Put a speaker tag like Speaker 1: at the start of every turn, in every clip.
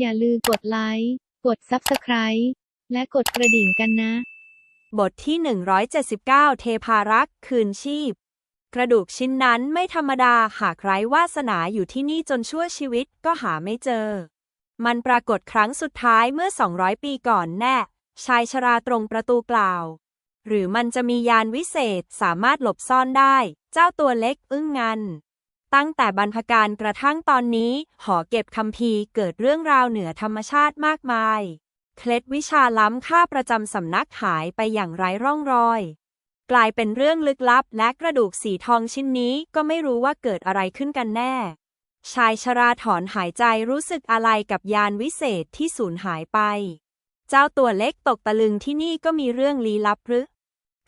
Speaker 1: อย่าลืมกดไลค์ กด Subscribe และกดกระดิ่งกันนะ
Speaker 2: บทที่ 179 เทพารักษ์คืนชีพ กระดูกชิ้นนั้นไม่ธรรมดาหากไร้วาสนาอยู่ที่นี่จนชั่วชีวิตก็หาไม่เจอ มันปรากฏครั้งสุดท้ายเมื่อ 200 ปีก่อนแน่ ชายชราตรงประตูกล่าว หรือมันจะมียานวิเศษสามารถหลบซ่อนได้ เจ้าตัวเล็กอึ้งงัน ตั้งแต่บรรพการกระทั่งตอนนี้ หอเก็บคัมภีเกิดเรื่องราวเหนือธรรมชาติมากมาย เคล็ดวิชาล้ำค่าประจำสำนักหายไปอย่างไร้ร่องรอย กลายเป็นเรื่องลึกลับและกระดูกสีทองชิ้นนี้ก็ไม่รู้ว่าเกิดอะไรขึ้นกันแน่ ชายชราถอนหายใจรู้สึกอะไรกับยานวิเศษที่สูญหายไป เจ้าตัวเล็กตกตะลึงที่นี่ก็มีเรื่องลี้ลับหรือ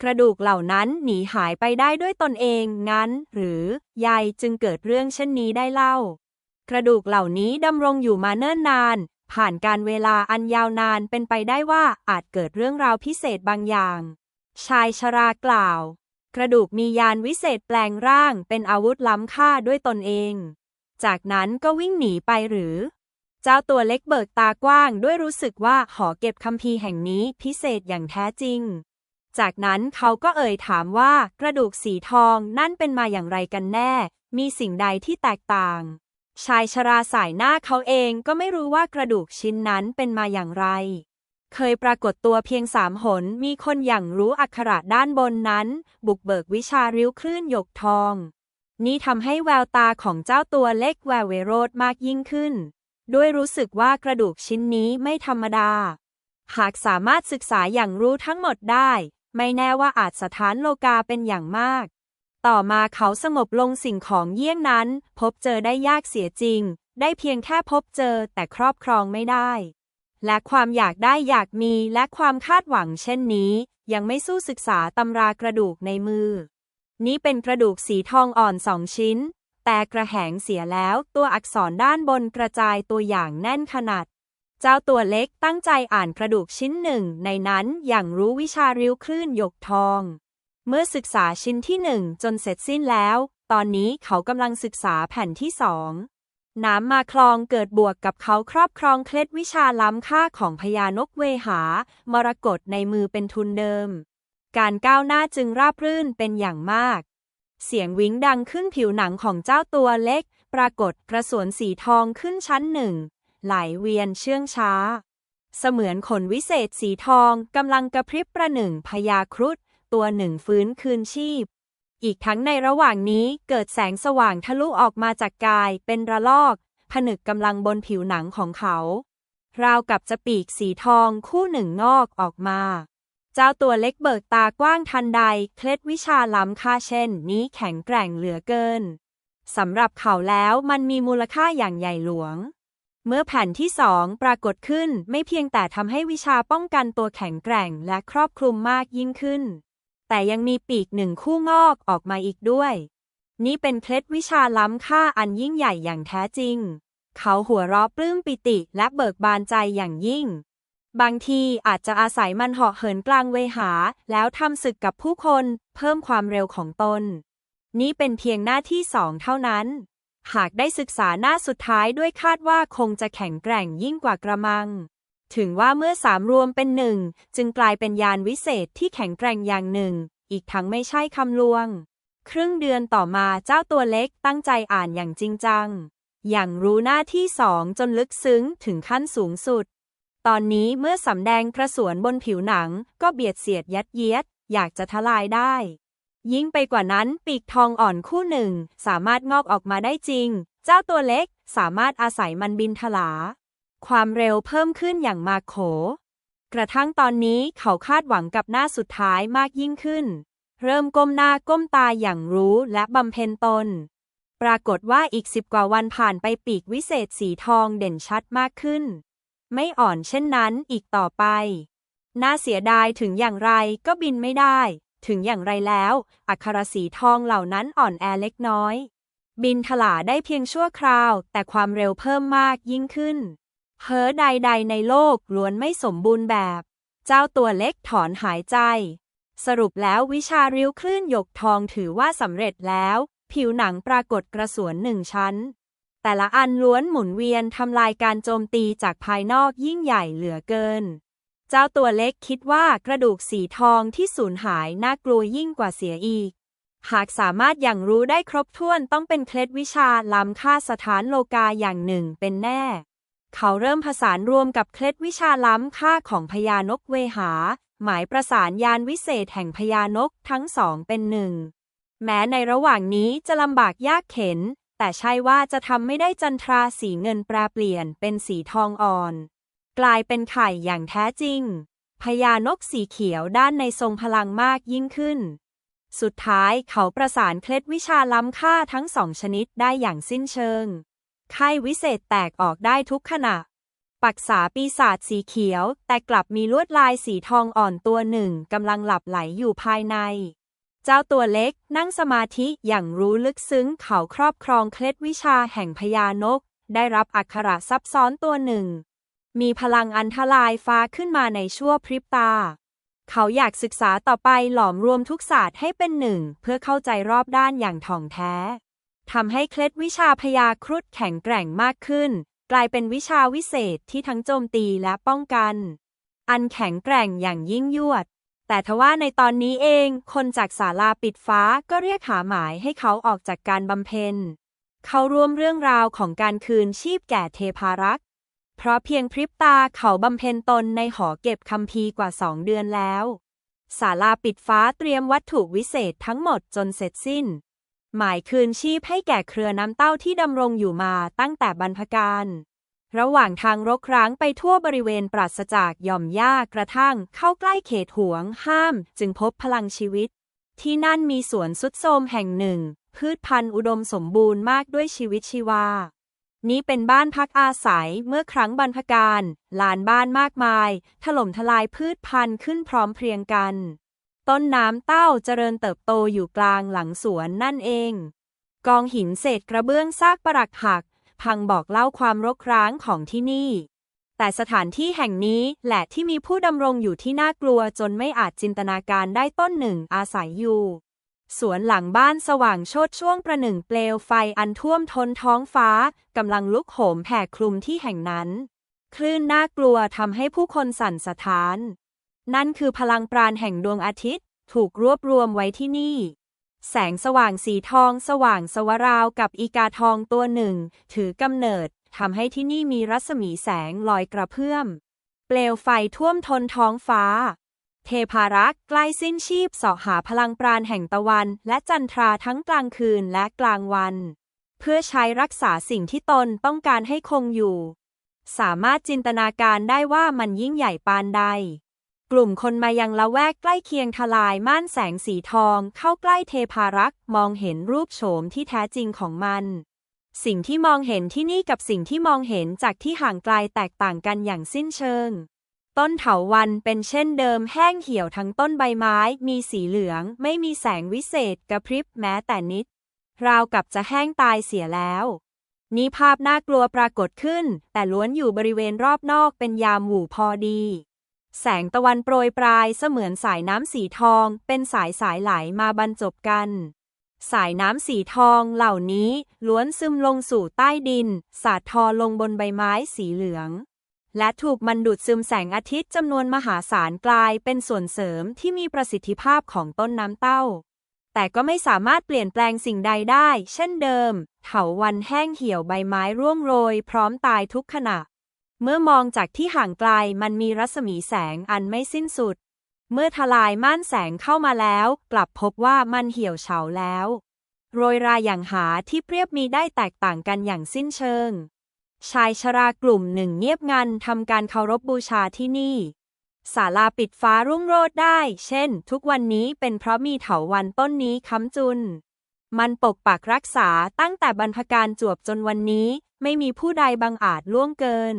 Speaker 2: กระดูกเหล่านั้นหนีหายไปได้ด้วยตนเองงั้น หรือยายจึงเกิดเรื่องเช่นนี้ได้เล่า กระดูกเหล่านี้ดำรงอยู่มาเนิ่นนาน ผ่านการเวลาอันยาวนานเป็นไปได้ว่าอาจเกิดเรื่องราวพิเศษบางอย่าง ชายชรากล่าว กระดูกมียานวิเศษแปลงร่างเป็นอาวุธล้ำค่าด้วยตนเอง จากนั้นก็วิ่งหนีไปหรือ เจ้าตัวเล็กเบิกตากว้างด้วยรู้สึกว่าหอเก็บคัมภีร์แห่งนี้พิเศษอย่างแท้จริง จากนั้นเขาก็เอ่ยถามว่ากระดูกสีทองนั่นเป็นมาอย่างไรกันแน่ มีสิ่งใดที่แตกต่าง ชายชราสายหน้าเขาเองก็ไม่รู้ว่ากระดูกชิ้นนั้นเป็นมาอย่างไร เคยปรากฏตัวเพียงสามหน มีคนอย่างรู้อักขระด้านบนนั้น บุกเบิกวิชาริ้วคลื่นหยกทอง นี่ทำให้แววตาของเจ้าตัวเล็กแววเวโรดมากยิ่งขึ้น ด้วยรู้สึกว่ากระดูกชิ้นนี้ไม่ธรรมดา หากสามารถศึกษาอย่างรู้ทั้งหมดได้ ไม่แน่ว่าอาจสถานโลกาเป็นอย่างมาก ต่อมาเขาสงบลงสิ่งของเยี่ยงนั้น พบเจอได้ยากเสียจริง ได้เพียงแค่พบเจอแต่ครอบครองไม่ได้ และความอยากได้อยากมีและความคาดหวังเช่นนี้ ยังไม่สู้ศึกษาตำรากระดูกในมือ นี้เป็นกระดูกสีทองอ่อนสองชิ้น แต่กระแหงเสียแล้วตัวอักษรด้านบนกระจายตัวอย่างแน่นขนาด เจ้าตัวเล็กตั้งใจอ่านกระดูกชิ้นหนึ่งในนั้นอย่างรู้วิชาริ้วคลื่นหยกทอง เมื่อศึกษาชิ้นที่หนึ่งจนเสร็จสิ้นแล้ว ตอนนี้เขากำลังศึกษาแผ่นที่สองน้ำมาคลองเกิดบวกกับเขาครอบครองเคล็ดวิชาล้ำค่าของพญานกเวหา มรกตในมือเป็นทุนเดิม การก้าวหน้าจึงราบรื่นเป็นอย่างมาก เสียงวิ้งดังขึ้นผิวหนังของเจ้าตัวเล็ก ปรากฏกระสวนสีทองขึ้นชั้นหนึ่ง ไหลเวียนเชื่องช้า เสมือนขนวิเศษสีทองกำลังกระพริบประหนึ่งพญาครุฑตัวหนึ่งฟื้นคืนชีพ อีกทั้งในระหว่างนี้เกิดแสงสว่างทะลุออกมาจากกายเป็นระลอก ผนึกกำลังบนผิวหนังของเขา ราวกับจะปีกสีทองคู่หนึ่งงอกออกมา เจ้าตัวเล็กเบิกตากว้างทันใด เคล็ดวิชาล้ำค่าเช่น นี้แข็งแกร่งเหลือเกินสำหรับเขาแล้วมันมีมูลค่าอย่างใหญ่หลวง เมื่อแผ่นที่สองปรากฏขึ้นไม่เพียงแต่ทำให้วิชาป้องกันตัวแข็งแกร่งและครอบคลุมมากยิ่งขึ้น แต่ยังมีปีกหนึ่งคู่งอกออกมาอีกด้วย นี่เป็นเคล็ดวิชาล้ำค่าอันยิ่งใหญ่อย่างแท้จริง เขาหัวเราะปลื้มปิติและเบิกบานใจอย่างยิ่ง บางทีอาจจะอาศัยมันเหาะเหินกลางเวหา แล้วทำศึกกับผู้คน เพิ่มความเร็วของตน นี่เป็นเพียงหน้าที่สองเท่านั้น หากได้ศึกษาหน้าสุดท้ายด้วยคาดว่าคงจะแข็งแกร่งยิ่งกว่ากระมัง ถึงว่าเมื่อสามรวมเป็นหนึ่ง จึงกลายเป็นยานวิเศษที่แข็งแกร่งอย่างหนึ่ง อีกทั้งไม่ใช่คำลวง ครึ่งเดือนต่อมาเจ้าตัวเล็กตั้งใจอ่านอย่างจริงจัง อย่างรู้หน้าที่สองจนลึกซึ้งถึงขั้นสูงสุด ตอนนี้เมื่อสำแดงกระสวนบนผิวหนังก็เบียดเสียดยัดเยียด อยากจะทลายได้ ยิ่งไปกว่านั้นปีกทองอ่อนคู่หนึ่ง สามารถงอกออกมาได้จริง เจ้าตัวเล็กสามารถอาศัยมันบินทลา ความเร็วเพิ่มขึ้นอย่างมาโข กระทั่งตอนนี้เขาคาดหวังกับหน้าสุดท้ายมากยิ่งขึ้น เริ่มก้มหน้าก้มตาอย่างรู้และบำเพ็ญตน ปรากฏว่าอีกสิบกว่าวันผ่านไปปีกวิเศษสีทองเด่นชัดมากขึ้น ไม่อ่อนเช่นนั้นอีกต่อไป น่าเสียดายถึงอย่างไรก็บินไม่ได้ ถึงอย่างไรแล้ว อัครสีทองเหล่านั้นอ่อนแอเล็กน้อย บินถลาได้เพียงชั่วคราว แต่ความเร็วเพิ่มมากยิ่งขึ้นเพ้อใดๆในโลกล้วนไม่สมบูรณ์แบบ เจ้าตัวเล็กถอนหายใจ สรุปแล้ววิชาริ้วคลื่นหยกทองถือว่าสำเร็จแล้ว ผิวหนังปรากฏกระสวนหนึ่งชั้น แต่ละอันล้วนหมุนเวียนทำลายการโจมตีจากภายนอกยิ่งใหญ่เหลือเกิน เจ้าตัวเล็กคิดว่ากระดูกสีทองที่สูญหายน่ากลัวยิ่งกว่าเสียอีก หากสามารถอย่างรู้ได้ครบถ้วนต้องเป็นเคล็ดวิชาล้ำค่าสถานโลกาอย่างหนึ่งเป็นแน่ เขาเริ่มผสานรวมกับเคล็ดวิชาล้ำค่าของพญานกเวหา หมายประสานยานวิเศษแห่งพญานกทั้งสองเป็นหนึ่ง แม้ในระหว่างนี้จะลำบากยากเข็น แต่ใช่ว่าจะทำไม่ได้จันทราสีเงินแปรเปลี่ยนเป็นสีทองอ่อน กลายเป็นไข่อย่างแท้จริง พญานกสีเขียวด้านในทรงพลังมากยิ่งขึ้น สุดท้ายเขาประสานเคล็ดวิชาล้ำค่าทั้งสองชนิดได้อย่างสิ้นเชิง ไข้วิเศษแตกออกได้ทุกขณะ ปักษาปีศาจสีเขียว แต่กลับมีลวดลายสีทองอ่อนตัวหนึ่งกำลังหลับไหลอยู่ภายในเจ้าตัวเล็กนั่งสมาธิอย่างรู้ลึกซึ้งเขาครอบครองเคล็ดวิชาแห่งพญานก ได้รับอักขระซับซ้อนตัวหนึ่ง มีพลังอันทลายฟ้าขึ้นมาในชั่วพริบตา เขาอยากศึกษาต่อไปหลอมรวมทุกศาสตร์ให้เป็นหนึ่ง เพื่อเข้าใจรอบด้านอย่างถ่องแท้ทำให้เคล็ดวิชาพยาครุฑแข็งแกร่งมากขึ้น กลายเป็นวิชาวิเศษที่ทั้งโจมตีและป้องกัน อันแข็งแกร่งอย่างยิ่งยวด แต่ทว่าในตอนนี้เอง คนจากศาลาปิดฟ้าก็เรียกหาหมายให้เขาออกจากการบำเพ็ญ เขาร่วมเรื่องราวของการคืนชีพแก่เทพารักษ์ เพราะเพียงพริบตาเขาบำเพ็ญตนในหอเก็บคัมภีกว่าสองเดือนแล้วศาลาปิดฟ้าเตรียมวัตถุวิเศษทั้งหมดจนเสร็จสิ้น หมายคืนชีพให้แก่เครือน้ำเต้าที่ดำรงอยู่มาตั้งแต่บรรพการ ระหว่างทางรกร้างไปทั่วบริเวณปราศจากหย่อมหญ้ากระทั่งเข้าใกล้เขตห่วงห้าม จึงพบพลังชีวิต ที่นั่นมีสวนสุดโทมแห่งหนึ่ง พืชพันธุ์อุดมสมบูรณ์มากด้วยชีวิตชีวา นี้เป็นบ้านพักอาศัยเมื่อครั้งบรรพการลานบ้านมากมาย ถล่มทลายพืชพันธุ์ขึ้นพร้อมเพรียงกัน ต้นน้ำเต้าเจริญเติบโตอยู่กลางหลังสวนนั่นเอง กองหินเศษกระเบื้องซากปรักหัก พังบอกเล่าความรกร้างของที่นี่ แต่สถานที่แห่งนี้แหละที่มีผู้ดำรงอยู่ที่น่ากลัวจนไม่อาจจินตนาการได้ต้นหนึ่งอาศัยอยู่ สวนหลังบ้านสว่างโชดช่วงประหนึ่งเปลวไฟอันท่วมท้นท้องฟ้ากำลังลุกโหมแผ่คลุมที่แห่งนั้น คลื่นน่ากลัวทำให้ผู้คนสั่นสะท้าน นั่นคือพลังปราณแห่งดวงอาทิตย์ ถูกรวบรวมไว้ที่นี่ แสงสว่างสีทองสว่างสวราวกับอีกาทองตัวหนึ่ง ถือกำเนิดทำให้ที่นี่มีรัศมีแสงลอยกระเพื่อม เปลวไฟท่วมทนท้องฟ้า เทพารักษ์ใกล้สิ้นชีพสาะหาพลังปราณแห่งตะวัน และจันทราทั้งกลางคืนและกลางวัน เพื่อใช้รักษาสิ่งที่ตนต้องการให้คงอยู่ สามารถจินตนาการได้ว่ามันยิ่งใหญ่ปานใด กลุ่มคนมายังละแวกใกล้เคียงทลายม่านแสงสีทองเข้าใกล้เทพารักษ์มองเห็นรูปโฉมที่แท้จริงของมันสิ่งที่มองเห็นที่นี่กับสิ่งที่มองเห็นจากที่ห่างไกลแตกต่างกันอย่างสิ้นเชิง ต้นเถาวันเป็นเช่นเดิมแห้งเหี่ยวทั้งต้นใบไม้ มีสีเหลือง ไม่มีแสงวิเศษกระพริบแม้แต่นิด ราวกับจะแห้งตายเสียแล้ว นี้ภาพน่ากลัวปรากฏขึ้น แต่ล้วนอยู่บริเวณรอบนอกเป็นยามหวู่พอดี แสงตะวันโปรยปลายเสมือนสายน้ำสีทอง เป็นสายสายไหลมาบรรจบกัน สายน้ำสีทองเหล่านี้ล้วนซึมลงสู่ใต้ดิน สาดทอลงบนใบไม้สีเหลือง และถูกมันดูดซึมแสงอาทิตย์จำนวนมหาศาลกลายเป็นส่วนเสริมที่มีประสิทธิภาพของต้นน้ำเต้า แต่ก็ไม่สามารถเปลี่ยนแปลงสิ่งใดได้ เช่นเดิม เถาวันแห้งเหี่ยวใบไม้ร่วงโรย พร้อมตายทุกขณะ เมื่อมองจากที่ห่างไกลมันมีรัศมีแสงอันไม่สิ้นสุด เมื่อทลายม่านแสงเข้ามาแล้ว กลับพบว่ามันเหี่ยวเฉาแล้ว โรยราอย่างหาที่เปรียบมีได้แตกต่างกันอย่างสิ้นเชิง ชายชรากลุ่มหนึ่งเงียบงันทำการเคารพบบูชาที่นี่ศาลาปิดฟ้ารุ่งโรจน์ได้ เช่น ทุกวันนี้เป็นเพราะมีเถาวันต้นนี้ค้ำจุน มันปกปักรักษาตั้งแต่บรรพการจวบจนวันนี้ ไม่มีผู้ใดบังอาจล่วงเกิน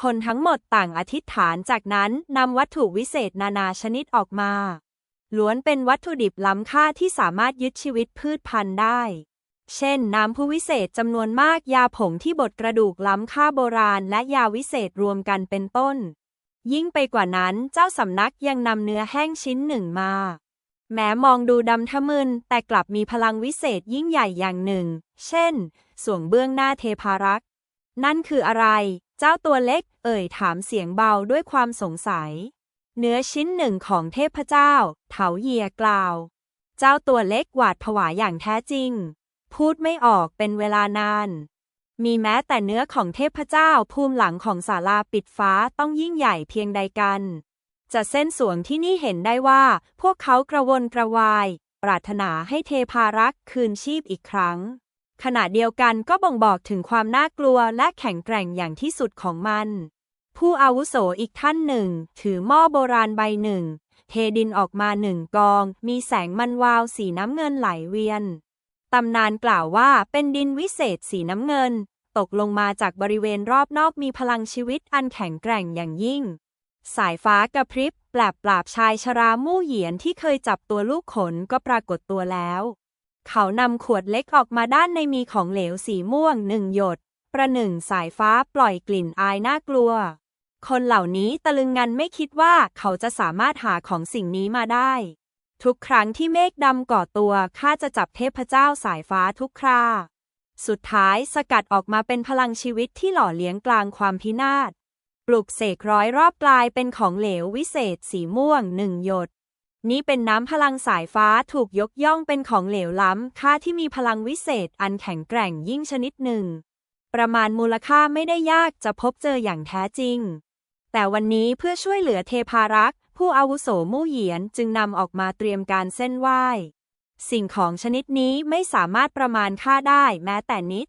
Speaker 2: คนทั้งหมดต่างอธิษฐานจากนั้นนำวัตถุวิเศษนานาชนิดออกมา ล้วนเป็นวัตถุดิบล้ำค่าที่สามารถยึดชีวิตพืชพันธุ์ได้ เช่น น้ำผู้วิเศษจำนวนมากยาผงที่บดกระดูกล้ำค่าโบราณ และยาวิเศษรวมกันเป็นต้น ยิ่งไปกว่านั้นเจ้าสำนักยังนำเนื้อแห้งชิ้นหนึ่งมา แม้มองดูดำทะมึนแต่กลับมีพลังวิเศษยิ่งใหญ่อย่างหนึ่ง เช่น สวงเบื้องหน้าเทพารักษ์นั่นคืออะไร เจ้าตัวเล็ก เอ่ยถามเสียงเบาด้วยความสงสัย เนื้อชิ้นหนึ่งของเทพเจ้า เถาเยียกล่าว เจ้าตัวเล็กหวาดผวาอย่างแท้จริง พูดไม่ออกเป็นเวลานาน มีแม้แต่เนื้อของเทพเจ้าภูมิหลังของศาลาปิดฟ้าต้องยิ่งใหญ่เพียงใดกัน จะเส้นสวงที่นี่เห็นได้ว่า พวกเขากระวนกระวาย ปรารถนาให้เทพารักษ์คืนชีพอีกครั้ง ขณะเดียวกันก็บ่งบอกถึงความน่ากลัวและแข็งแกร่งอย่างที่สุดของมัน ผู้อาวุโสอีกท่านหนึ่ง ถือหม้อโบราณใบหนึ่งเทดินออกมาหนึ่งกอง มีแสงมันวาวสีน้ำเงินไหลเวียน ตำนานกล่าวว่าเป็นดินวิเศษสีน้ำเงิน ตกลงมาจากบริเวณรอบนอกมีพลังชีวิตอันแข็งแกร่งอย่างยิ่ง สายฟ้ากระพริบแปลบปราบชายชรามู่เหยียนที่เคยจับตัวลูกขนก็ปรากฏตัวแล้ว เขานำขวดเล็กออกมาด้านในมีของเหลวสีม่วงหนึ่งหยด ประหนึ่งสายฟ้าปล่อยกลิ่นอายน่ากลัว คนเหล่านี้ตะลึงงันไม่คิดว่าเขาจะสามารถหาของสิ่งนี้มาได้ ทุกครั้งที่เมฆดำก่อตัวข้าจะจับเทพเจ้าสายฟ้าทุกครา สุดท้ายสกัดออกมาเป็นพลังชีวิตที่หล่อเลี้ยงกลางความพินาศ ปลุกเสกร้อยรอบกลายเป็นของเหลววิเศษสีม่วงหนึ่งหยด นี้เป็นน้ำพลังสายฟ้าถูกยกย่องเป็นของเหลวล้ำค่าที่มีพลังวิเศษอันแข็งแกร่งยิ่งชนิดหนึ่ง ประมาณมูลค่าไม่ได้ยากจะพบเจออย่างแท้จริงแต่วันนี้เพื่อช่วยเหลือเทพารักษ์ ผู้อาวุโสมู่เหยียนจึงนำออกมาเตรียมการเส้นไหว้ สิ่งของชนิดนี้ไม่สามารถประมาณค่าได้แม้แต่นิด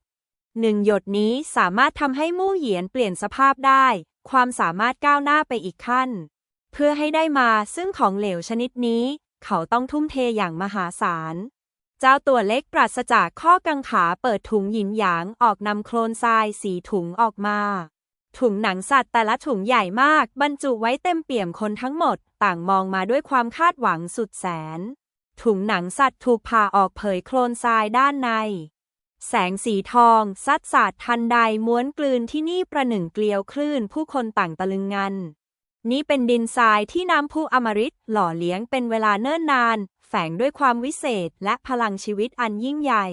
Speaker 2: หนึ่งหยดนี้สามารถทำให้มู่เหยียนเปลี่ยนสภาพได้ ความสามารถก้าวหน้าไปอีกขั้น เพื่อให้ได้มาซึ่งของเหลวชนิดนี้ เขาต้องทุ่มเทอย่างมหาศาล เจ้าตัวเล็กปราศจากข้อกังขาเปิดถุงหยินหยางออกนำโคลนทรายสีถุงออกมา ถุงหนังสัตว์แต่ละถุงใหญ่มาก บรรจุไว้เต็มเปี่ยมคนทั้งหมด ต่างมองมาด้วยความคาดหวังสุดแสน ถุงหนังสัตว์ถูกผ่าออกเผยโคลนทรายด้านใน แสงสีทอง ซัดสาดทันใดม้วนกลืนที่นี่ประหนึ่งเกลียวคลื่นผู้คนต่างตะลึงงัน นี่เป็นดินทรายที่น้ำพุอมฤตหล่อเลี้ยงเป็นเวลาเนิ่นนาน แฝงด้วยความวิเศษและพลังชีวิตอันยิ่งใหญ่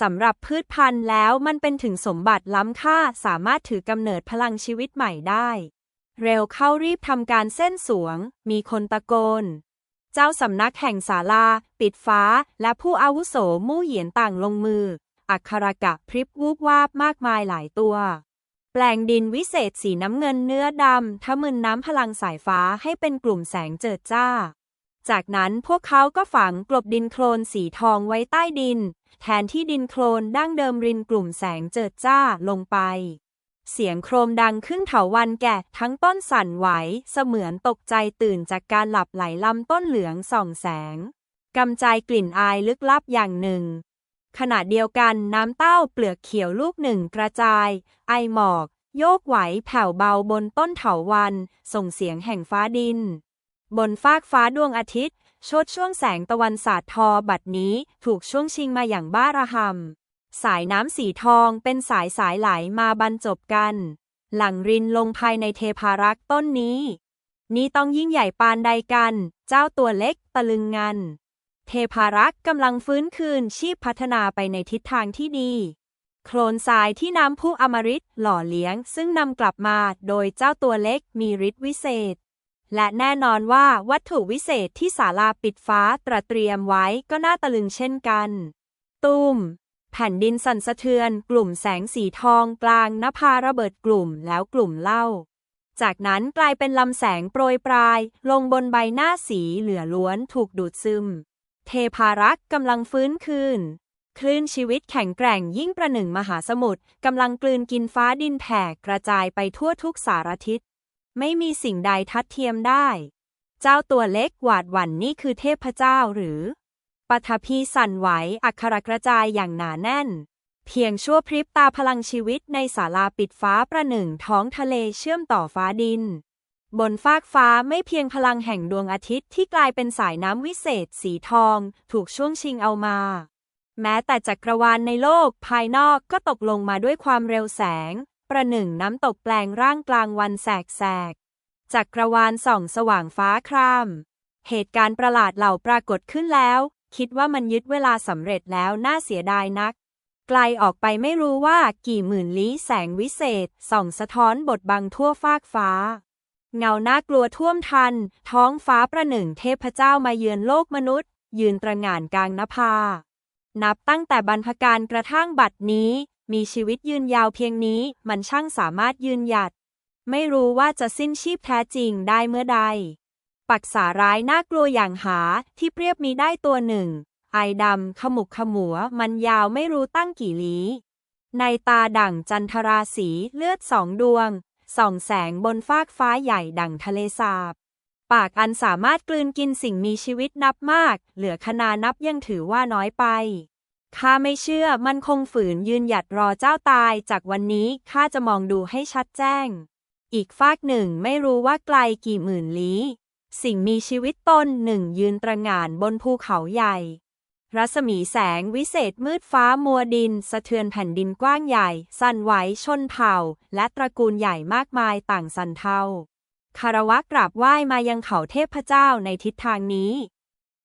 Speaker 2: สำหรับพืชพันธุ์แล้วมันเป็นถึงสมบัติล้ำค่าสามารถถือกำเนิดพลังชีวิตใหม่ได้ เร็วเข้ารีบทำการเส้นสวง มีคนตะโกน เจ้าสำนักแห่งศาลา ปิดฟ้า และผู้อาวุโสมู่เหยียนต่างลงมือ อักขระกะพริบวูบวาบมากมายหลายตัว แปลงดินวิเศษสีน้ำเงินเนื้อดำทะมึนน้ำพลังสายฟ้าให้เป็นกลุ่มแสงเจิดจ้า จากนั้นพวกเขาก็ฝังกลบดินโคลนสีทองไว้ใต้ดิน แทนที่ดินโคลนดั้งเดิมรินกลุ่มแสงเจิดจ้าลงไป เสียงโครมดังขึ้นเถาวันแก่ทั้งต้นสั่นไหว เสมือนตกใจตื่นจากการหลับไหลลำต้นเหลืองส่องแสงกำจายกลิ่นอายลึกลับอย่างหนึ่ง ขณะเดียวกันน้ำเต้าเปลือกเขียวลูกหนึ่งกระจาย ไอหมอก โยกไหวแผ่วเบาบนต้นเถาวัน ส่งเสียงแห่งฟ้าดิน บนฟากฟ้าดวงอาทิตย์ ชดช่วงแสงตะวันสาดทอบัดนี้ถูกช่วงชิงมาอย่างบ้าระหำสายน้ำสีทองเป็นสายสายไหลมาบรรจบกัน หลังรินลงภายในเทพารักษ์ต้นนี้ นี่ต้องยิ่งใหญ่ปานใดกัน เจ้าตัวเล็กตะลึงงัน เทพารักษ์กำลังฟื้นคืนชีพพัฒนาไปในทิศทางที่ดี โคลนทรายที่น้ำพุอมฤตหล่อเลี้ยงซึ่งนำกลับมาโดยเจ้าตัวเล็กมีฤทธิ์วิเศษ และแน่นอนว่าวัตถุวิเศษที่ศาลาปิดฟ้าตระเตรียมไว้ก็น่าตะลึงเช่นกัน ตุ้ม แผ่นดินสั่นสะเทือน กลุ่มแสงสีทองกลางนภาระเบิดกลุ่มแล้วกลุ่มเล่า จากนั้นกลายเป็นลำแสงโปรยปลาย ลงบนใบหน้าสีเหลือล้วนถูกดูดซึม เทพารักษ์กำลังฟื้นคืนคลื่นชีวิตแข็งแกร่งยิ่งประหนึ่งมหาสมุทรกำลังกลืนกินฟ้าดินแผ่กระจายไปทั่วทุกสารทิศ ไม่มีสิ่งใดทัดเทียมได้ เจ้าตัวเล็กหวาดหวั่นนี่คือเทพเจ้าหรือปฐพีสั่นไหวอักขระกระจายอย่างหนาแน่น เพียงชั่วพริบตาพลังชีวิตในศาลาปิดฟ้าประหนึ่งท้องทะเลเชื่อมต่อฟ้าดิน บนฟากฟ้าไม่เพียงพลังแห่งดวงอาทิตย์ที่กลายเป็นสายน้ำวิเศษสีทอง ถูกช่วงชิงเอามา แม้แต่จักรวาลในโลกภายนอกก็ตกลงมาด้วยความเร็วแสง ประหนึ่งน้ำตกแปลงร่างกลางวันแสกแสกจักรวาลส่องสว่างฟ้าคราม เหตุการณ์ประหลาดเหล่าปรากฏขึ้นแล้ว คิดว่ามันยึดเวลาสำเร็จแล้วน่าเสียดายนัก ไกลออกไปไม่รู้ว่ากี่หมื่นลี้แสงวิเศษ ส่องสะท้อนบทบังทั่วฟากฟ้า เงาน่ากลัวท่วมทัน ท้องฟ้าประหนึ่งเทพเจ้ามาเยือนโลกมนุษย์ ยืนตระหง่านกลางนภานับตั้งแต่บรรพการกระทั่งบัดนี้ มีชีวิตยืนยาวเพียงนี้มันช่างสามารถยืนหยัด ไม่รู้ว่าจะสิ้นชีพแท้จริงได้เมื่อใด ปักษาร้ายน่ากลัวอย่างหาที่เปรียบมีได้ตัวหนึ่ง ไอดำขมุกขมัวมันยาวไม่รู้ตั้งกี่ลี้ ในตาดั่งจันทราสีเลือดสองดวง ส่องแสงบนฟากฟ้าใหญ่ดั่งทะเลสาบปากอันสามารถกลืนกินสิ่งมีชีวิตนับมาก เหลือคนานับยังถือว่าน้อยไป ข้าไม่เชื่อมันคงฝืนยืนหยัดรอเจ้าตาย จากวันนี้ข้าจะมองดูให้ชัดแจ้ง อีกฟากหนึ่งไม่รู้ว่าไกลกี่หมื่นลี้ สิ่งมีชีวิตตนหนึ่งยืนตระหง่านบนภูเขาใหญ่ รัศมีแสงวิเศษมืดฟ้ามัวดิน สะเทือนแผ่นดินกว้างใหญ่ สั่นไหวชนเผ่า และตระกูลใหญ่มากมายต่างสันเทาคารวะกราบไหว้มายังเขาเทพเจ้าในทิศทางนี้